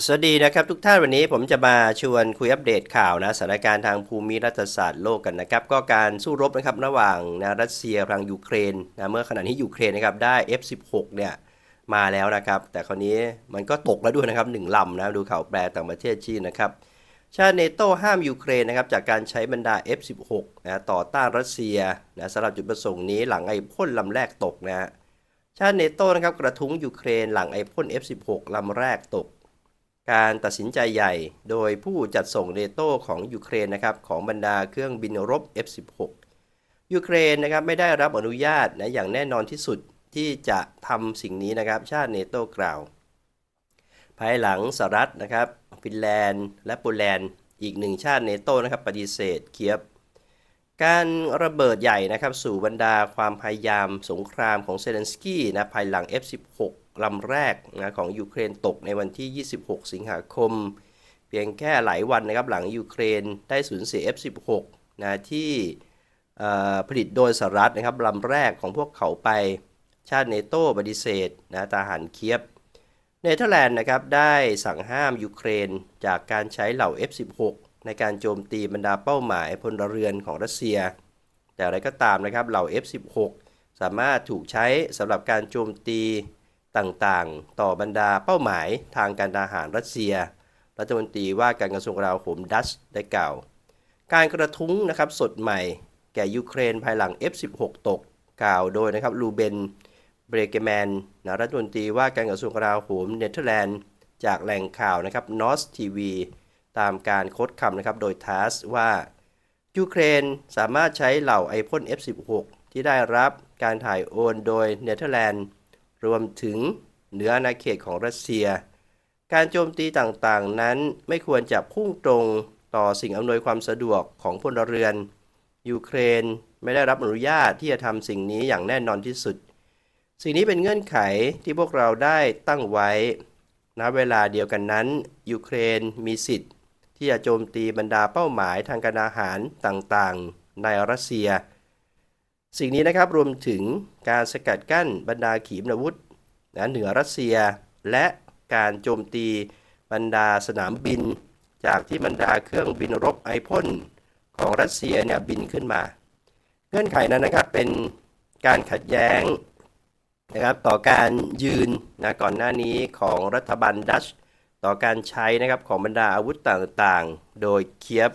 สวัสดีนะครับทุกท่านวันนี้ผมจะมาชวนคุยอัปเดตข่าวนะสถานการณ์ทางภูมิรัฐศาสตร์โลกกันนะครับ ก็การสู้รบนะครับระหว่างนะรัสเซียทางยูเครนนะเมื่อขณะนี้ยูเครนนะครับได้ F16 เนี่ยมาแล้วนะครับ แต่คราวนี้มันก็ตกแล้วด้วยนะครับหนึ่งลำนะดูข่าวแปลต่างประเทศจีนนะครับ ชาติเนโตห้ามยูเครนนะครับจากการใช้บรรดา F16 นะต่อต้านรัสเซียนะสำหรับจุดประสงค์นี้หลังไอ้พ่นลำแรกตกนะฮะชาติเนโตนะครับกระทุ้งยูเครนหลังไอ้พ่น F16 ลำแรกตก การตัดสินใจใหญ่โดยผู้จัดส่งเนโตของยูเครนนะครับของบรรดาเครื่องบินรบ F16 ยูเครนนะครับไม่ได้รับอนุญาตนะอย่างแน่นอนที่สุดที่จะทำสิ่งนี้นะครับชาติเนโตกล่าว ภายหลังสหรัฐนะครับฟินแลนด์ และโปแลนด์ อีกหนึ่งชาติเนโตนะครับปฏิเสธเคียบ การระเบิดใหญ่นะครับสู่บรรดาความพยายามสงครามของเซเลนสกี้นะภายหลัง F16 ลำแรกนะของยูเครนตกในวันที่ 26 สิงหาคม เพียงแค่หลายวันนะครับหลังยูเครนได้สูญเสีย F16 นะที่ผลิตโดยสหรัฐนะครับลำแรกของพวกเขาไปชาติเนโตปฏิเสธนะทหารเคียบเนเธอร์แลนด์นะครับได้สั่งห้ามยูเครนจากการใช้เหล่า F16 ในการโจมตีบรรดาเป้าหมายพลเรือนของรัสเซีย แต่อะไรก็ตามนะครับเหล่า F16 สามารถถูกใช้สำหรับการโจมตี ต่างๆ ต่อบรรดาเป้าหมายทางการทหารรัสเซีย รัฐมนตรีว่าการกระทรวงกลาโหมดัชได้กล่าว การกระทุ้งนะครับสดใหม่แก่ยูเครนภายหลัง F16 ตกกล่าวโดยนะครับลูเบนเบรเกแมนนะรัฐมนตรีว่าการกระทรวงกลาโหมเนเธอร์แลนด์ จากแหล่งข่าวนะครับนอสทีวีตามการโค้ดคำนะครับโดยทัสว่ายูเครนสามารถใช้เหล่าไอพ่น F16 ที่ได้รับการถ่ายโอนโดยเนเธอร์แลนด์ รวมถึงเหนืออาณาเขตของรัสเซีย การโจมตีต่างๆ นั้นไม่ควรจะพุ่งตรงต่อสิ่งอำนวยความสะดวกของพลเรือน ยูเครนไม่ได้รับอนุญาตที่จะทำสิ่งนี้อย่างแน่นอนที่สุด สิ่งนี้เป็นเงื่อนไขที่พวกเราได้ตั้งไว้ณเวลาเดียวกันนั้น ยูเครนมีสิทธิ์ ที่จะโจมตีบรรดาเป้าหมายทางการอาหารต่างๆ ในรัสเซีย สิ่งนี้นะครับรวมถึงการสกัดกั้นบรรดาขีปนาวุธนะเหนือรัสเซีย และการโจมตีบรรดาสนามบิน จากที่บรรดาเครื่องบินรบไอพ่นของรัสเซียเนี่ยบินขึ้นมา เงื่อนไขนั้นนะครับเป็นการขัดแย้งนะครับต่อการยืนนะก่อนหน้านี้ของรัฐบาลดัชต่อการใช้นะครับของบรรดาอาวุธต่างๆ โดยเคียบ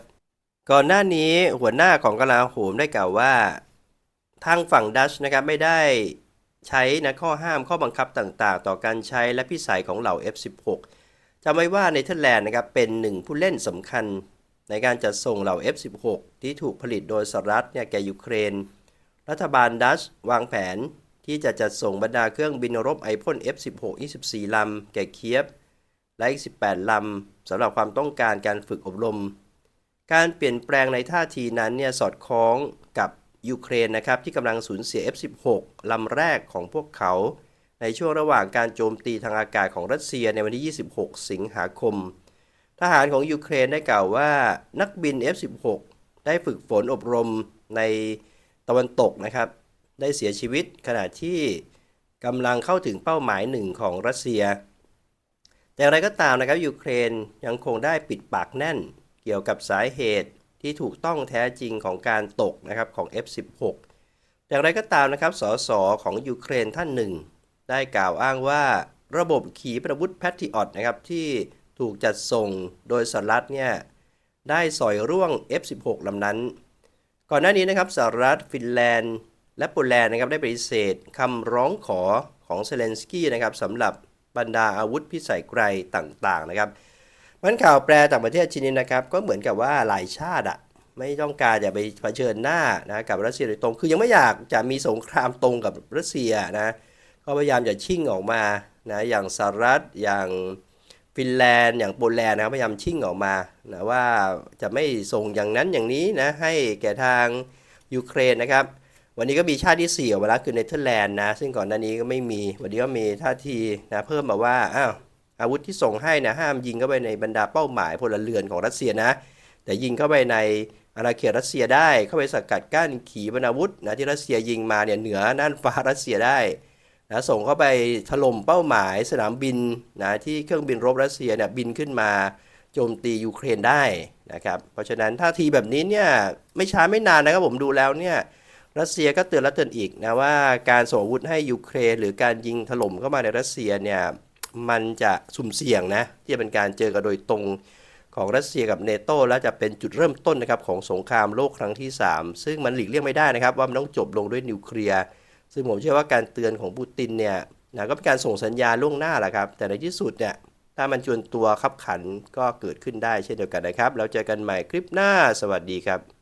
ก่อนหน้านี้หัวหน้าของกลาโหมได้กล่าวว่า ทางฝั่งดัชนะครับไม่ได้ใช้นะข้อห้ามข้อบังคับต่างๆ ต่อการใช้และพิสัยของเหล่า F16 จำไว้ว่าเนเธอร์แลนด์นะครับเป็นหนึ่งผู้เล่นสำคัญในการจัดส่งเหล่า F16 ที่ถูกผลิตโดยสหรัฐเนี่ยแก่ยูเครน รัฐบาลดัชวางแผนที่จะจัดส่งบรรดาเครื่องบินรบไอพ่น F16 24 ลำ แก่เคียบ และอีก 18 ลำสำหรับความต้องการการฝึกอบรม การเปลี่ยนแปลงในท่าทีนั้นเนี่ยสอดคล้องกับ ยูเครนนะครับที่กำลังสูญเสีย F16 ลำแรกของพวกเขา ในช่วงระหว่างการโจมตีทางอากาศของรัสเซียในวันที่ 26 สิงหาคม ทหารของยูเครนได้กล่าวว่านักบิน F16 ได้ฝึกฝนอบรมในตะวันตกนะครับ ได้เสียชีวิตขณะที่กำลังเข้าถึงเป้าหมายหนึ่งของรัสเซีย แต่อย่างไรก็ตามนะครับยูเครนยังคงได้ปิดปากแน่น เกี่ยวกับสาเหตุ ที่ถูกต้องแท้จริงของการตกนะครับของ F16 อย่างไรก็ตามนะครับ สสของยูเครนท่านหนึ่ง ได้กล่าวอ้างว่าระบบขีปนาวุธแพทริออตนะครับที่ถูกจัดส่งโดยสหรัฐเนี่ยได้สอยร่วง F16 ลำนั้น ก่อนหน้านี้นะครับสหรัฐฟินแลนด์ และโปแลนด์นะครับได้ปฏิเสธคำร้องขอของเซเลนสกี้นะครับสำหรับบรรดาอาวุธพิสัยไกลต่างๆนะครับ มันข่าวแปลต่างประเทศชิ้นนี้นะครับ ก็เหมือนกับว่าหลายชาติอะไม่ต้องการจะไปเผชิญหน้านะกับรัสเซียโดยตรง คือยังไม่อยากจะมีสงครามตรงกับรัสเซียนะก็พยายามจะชิ่งออกมานะอย่างสหรัฐอย่างฟินแลนด์อย่างโปแลนด์นะพยายามชิ่งออกมานะว่าจะไม่ส่งอย่างนั้นอย่างนี้นะให้แก่ทางยูเครนนะครับ วันนี้ก็มีชาติที่4ออกมาแล้วคือเนเธอร์แลนด์นะซึ่งก่อนหน้านี้ก็ไม่มีวันนี้ก็มีท่าทีนะเพิ่มมาว่าอ้าว อาวุธที่ส่งให้นะห้ามยิงเข้าไปในบรรดาเป้าหมายพลเรือนของรัสเซียนะ แต่ยิงเข้าไปในอาณาเขตรัสเซียได้เข้าไปสกัดกั้นขีปนาวุธนะที่รัสเซียยิงมาเนี่ยเหนือน่านฟ้ารัสเซียได้นะส่งเข้าไปถล่มเป้าหมายสนามบินนะที่เครื่องบินรบรัสเซียเนี่ยบินขึ้นมาโจมตียูเครนได้นะครับเพราะฉะนั้นท่าทีแบบนี้เนี่ยไม่ช้าไม่นานนะครับผมดูแล้วเนี่ยรัสเซียก็เตือนแล้วเตือนอีกนะว่าการส่งอาวุธให้ยูเครน หรือการยิงถล่มเข้ามาในรัสเซียเนี่ย มันจะสุ่มเสี่ยงนะที่จะเป็นการเจอกันโดยตรงของรัสเซียกับเนโตและจะเป็นจุดเริ่มต้นนะครับของสงครามโลกครั้งที่ 3 ซึ่งมันหลีกเลี่ยงไม่ได้นะครับ ว่ามันต้องจบลงด้วยนิวเคลียร์ซึ่งผมเชื่อว่าการเตือนของปูตินเนี่ยนะก็เป็นการส่งสัญญาล่วงหน้าแหละครับ แต่ในที่สุดเนี่ยถ้ามันจวนตัวขับขันก็เกิดขึ้นได้เช่นเดียวกันนะครับ แล้วเจอกันใหม่คลิปหน้าสวัสดีครับ